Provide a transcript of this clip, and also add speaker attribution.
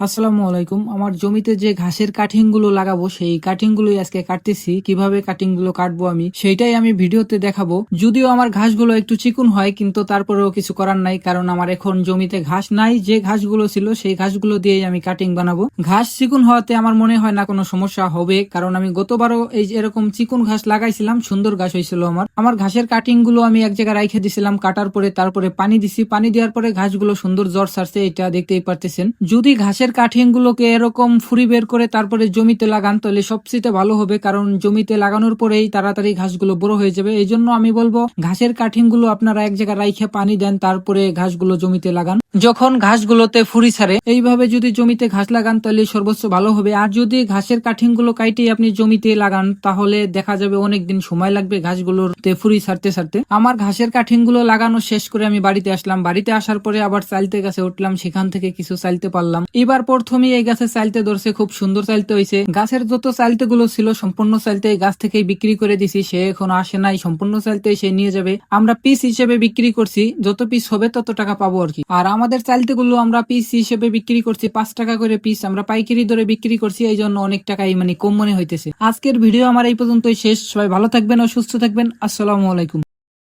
Speaker 1: আসসালামু আলাইকুম। আমার জমিতে যে ঘাসের কাটিংগুলো লাগাবো, সেই কাটিং গুলোই আজকে কাটতেছি। কীভাবে কাটিংগুলো কাটবো আমি, সেইটাই আমি ভিডিওতে দেখাবো। যদিও আমার ঘাসগুলো একটু চিকুন হয়, কিন্তু তারপরেও কিছু করার নাই, কারণ আমার এখন জমিতে ঘাস নাই। যে ঘাসগুলো ছিল, সেই ঘাসগুলো দিয়েই আমি কাটিং বানাবো। ঘাস চিকুন হওয়াতে আমার মনে হয় না কোনো সমস্যা হবে, কারণ আমি গতবারও এই এরকম চিকুন ঘাস লাগাইছিলাম, সুন্দর ঘাস হয়েছিল আমার। আমার ঘাসের কাটিংগুলো আমি এক জায়গায় রাইখে দিছিলাম, কাটার পরে তারপরে পানি দিছি। পানি দেওয়ার পরে ঘাসগুলো সুন্দর জ্বর ছাড়ছে, এটা দেখতেই পারতেছেন। যদি ঘাসের কাঠিং গুলোকে এরকম ফুরি বের করে তারপরে জমিতে লাগান, তাহলে সবচেয়ে ভালো হবে, কারণ জমিতে লাগানোর পরেই তাড়াতাড়ি ঘাসগুলো বড় হয়ে যাবে। এই জন্য আমি বলব, ঘাসের কাঠিংগুলো আপনারা এক জায়গায় রাইখে পানি দেন, তারপরে ঘাসগুলো জমিতে লাগান। যখন ঘাসগুলোতে ফুরি ছাড়ে, এইভাবে যদি জমিতে ঘাস লাগান তাহলে সর্বোচ্চ ভালো হবে। আর যদি ঘাসের কাঠিংগুলো কাইটে আপনি জমিতে লাগান, তাহলে দেখা যাবে অনেক দিন সময় লাগবে ঘাসগুলোতে ফুরি ছাড়তে ছাড়তে। আমার ঘাসের কাঠিংগুলো লাগানো শেষ করে আমি বাড়িতে আসলাম। বাড়িতে আসার পরে আবার চালতে গাছে উঠলাম, সেখান থেকে কিছু চালতে পারলাম। এবার প্রথমেই এই গাছে চালতে ধরছে, খুব সুন্দর চালতে হয়েছে গাছের যত চালতে গুলো ছিল, সম্পূর্ণ চালতে এই গাছ থেকেই বিক্রি করে দিছি। সে এখন আসে নাই, সম্পূর্ণ চালতে সে নিয়ে যাবে। আমরা পিস হিসেবে বিক্রি করছি, যত পিস হবে তত টাকা পাবো আর কি। আর আমাদের চালতে গুলো আমরা পিস হিসেবে বিক্রি করছি, পাঁচ টাকা করে পিস আমরা পাইকারি দরে বিক্রি করছি, এই জন্য অনেক টাকাই মানে কম মনে হইতেছে। আজকের ভিডিও আমার এই পর্যন্তই শেষ। সবাই ভালো থাকবেন ও সুস্থ থাকবেন। আসসালামু আলাইকুম।